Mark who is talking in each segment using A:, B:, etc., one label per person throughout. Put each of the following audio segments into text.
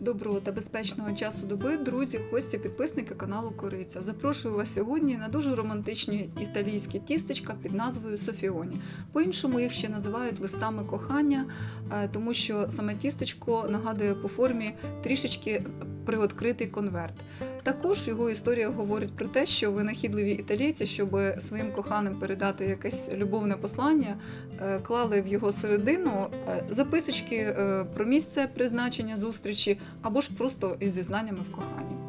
A: Доброго та безпечного часу доби, друзі, гості, підписники каналу Кориця. Запрошую вас сьогодні на дуже романтичні італійські тістечка під назвою Софіоні. По-іншому їх ще називають листами кохання, е, тому що саме тістечко нагадує по формі трішечки приоткритий конверт. Також його історія говорить про те, що винахідливі італійці, щоб своїм коханим передати якесь любовне послання, е, клали в його середину е, записочки е, про місце призначення зустрічі або ж просто із зізнаннями в коханні.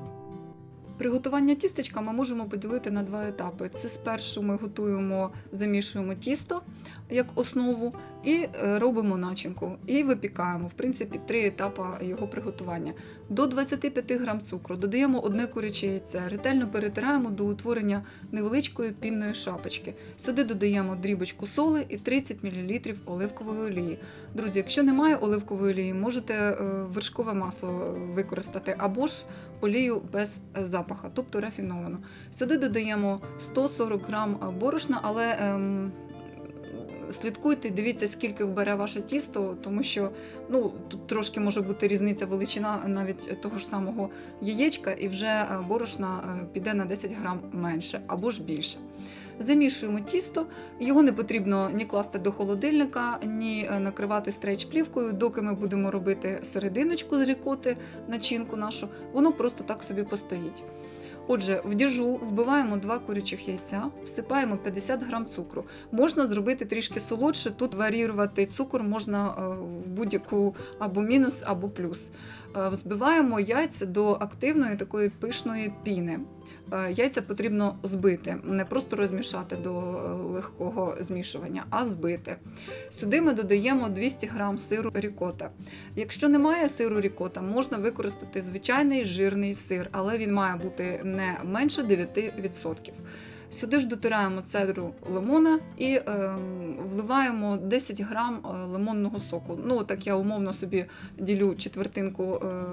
A: Приготування тістечка ми можемо поділити на два етапи. Це спершу ми готуємо, замішуємо тісто як основу і е, робимо начинку, і випікаємо. В принципі, три етапи його приготування. До 25 грам цукру додаємо одне куряче яйце, ретельно перетираємо до утворення невеличкої пінної шапочки. Сюди додаємо дрібочку соли і 30 мл оливкової олії. Друзі, якщо немає оливкової олії, можете е, вершкове масло е, використати або ж олію без е, запаха, тобто рафіновано. Сюди додаємо 140 грам борошна, але ем, слідкуйте, дивіться, скільки вбере ваше тісто, тому що ну, тут трошки може бути різниця величина навіть того ж самого яєчка, і вже е, борошна е, піде на 10 грам менше або ж більше. Замішуємо тісто, його не потрібно ні класти до холодильника, ні е, накривати стрейч-плівкою, доки ми будемо робити серединочку з рікоти, начинку нашу, воно просто так собі постоїть. Отже, в діжу вбиваємо два курячих яйця, всипаємо 50 грам цукру. Можна зробити трішки солодше, тут варіювати цукор можна е, в будь-яку або мінус, або плюс. Е, Взбиваємо яйця до активної такої пишної піни. Е, Яйця потрібно збити, не просто розмішати до е, легкого змішування, а збити. Сюди ми додаємо 200 г сиру рікота. Якщо немає сиру рікота, можна використати звичайний жирний сир, але він має бути не менше 9%. Сюди ж дотираємо цедру лимона і е, вливаємо 10 грам лимонного соку. Ну, так я умовно собі ділю четвертинку е,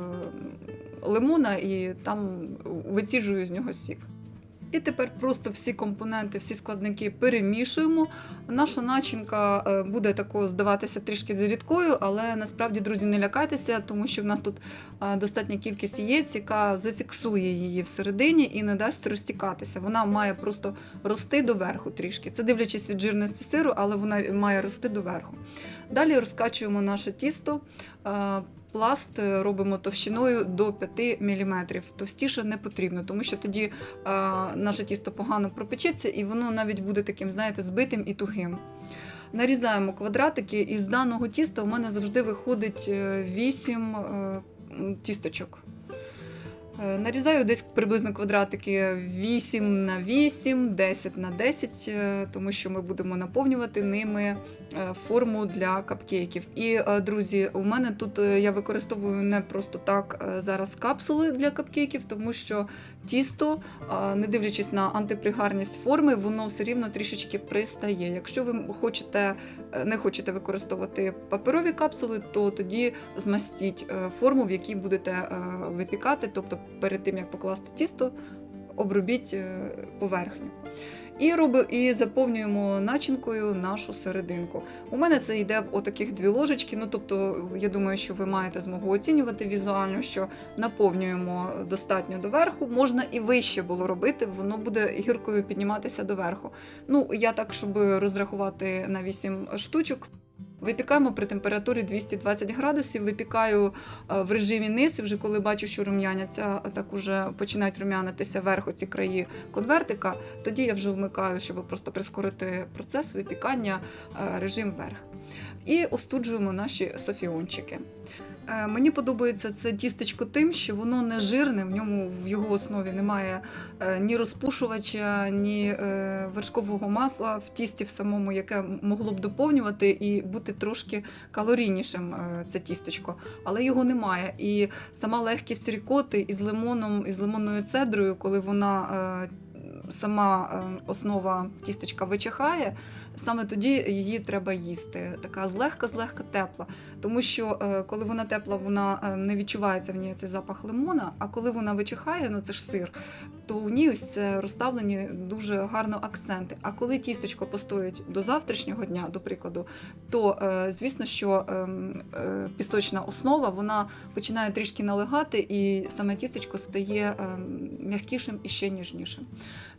A: лимона і там виціжую з нього сік. І тепер просто всі компоненти, всі складники перемішуємо. Наша начинка е, буде такою здаватися трішки зарідкою, але насправді, друзі, не лякайтеся, тому що в нас тут е, достатня кількість яєць, яка зафіксує її всередині і не дасть розтікатися. Вона має просто рости доверху трішки. Це дивлячись від жирності сиру, але вона має рости доверху. Далі розкачуємо наше тісто. Е, Пласт е, робимо товщиною до 5 мм. Товстіше не потрібно, тому що тоді е, наше тісто погано пропечеться і воно навіть буде таким, знаєте, збитим і тугим. Нарізаємо квадратики, і з даного тіста у мене завжди виходить 8 тісточок. Е, Нарізаю десь приблизно квадратики 8 на 8, 10 на 10, е, тому що ми будемо наповнювати ними е, форму для капкейків. І, друзі, у мене тут я використовую не просто так зараз капсули для капкейків, тому що тісто, не дивлячись на антипригарність форми, воно все рівно трішечки пристає. Якщо ви хочете, не хочете використовувати паперові капсули, то тоді змастіть форму, в якій будете випікати, тобто перед тим як покласти тісто, обробіть е, поверхню. І роби, і заповнюємо начинкою нашу серединку. У мене це йде в отаких дві ложечки. Ну тобто, я думаю, що ви маєте змогу оцінювати візуально, що наповнюємо достатньо доверху. Можна і вище було робити, воно буде гіркою підніматися доверху. Ну, я так, щоб розрахувати на 8 штучок. Випікаємо при температурі 220 градусів. Випікаю е, в режимі низ, і вже коли бачу, що рум'яняться, так уже починають рум'янитися верху ці краї конвертика. Тоді я вже вмикаю, щоб просто прискорити процес випікання, е, режим вверх. І остуджуємо наші софіончики. Е, Мені подобається це тістечко тим, що воно не жирне, в ньому в його основі немає е, ні розпушувача, ні е, вершкового масла в тісті в самому, яке могло б доповнювати і бути трошки калорійнішим це тістечко, але його немає. І сама легкість рікоти із лимоном, із лимонною цедрою, коли вона. Сама е, основа тістечка вичахає, саме тоді її треба їсти. Така злегка-злегка тепла. Тому що е, коли вона тепла, вона е, не відчувається в ній цей запах лимона. А коли вона вичихає, ну це ж сир, то у ній ось це розставлені дуже гарно акценти. А коли тістечко постоїть до завтрашнього дня, до прикладу, то звісно, що ем, пісочна основа вона починає трішки налегати, і саме тістечко стає ем, м'якішим і ще ніжнішим.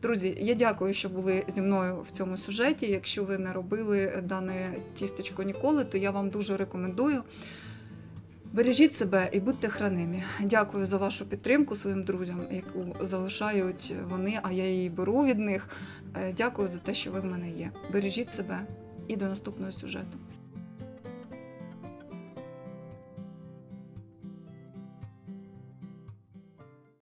A: Друзі, я дякую, що були зі мною в цьому сюжеті. Якщо ви не робили дане тістечко ніколи, то я вам дуже рекомендую. Бережіть себе і будьте хранимі. Дякую за вашу підтримку своїм друзям, яку залишають вони, а я її беру від них. Е, Дякую за те, що ви в мене є. Бережіть себе і до наступного сюжету.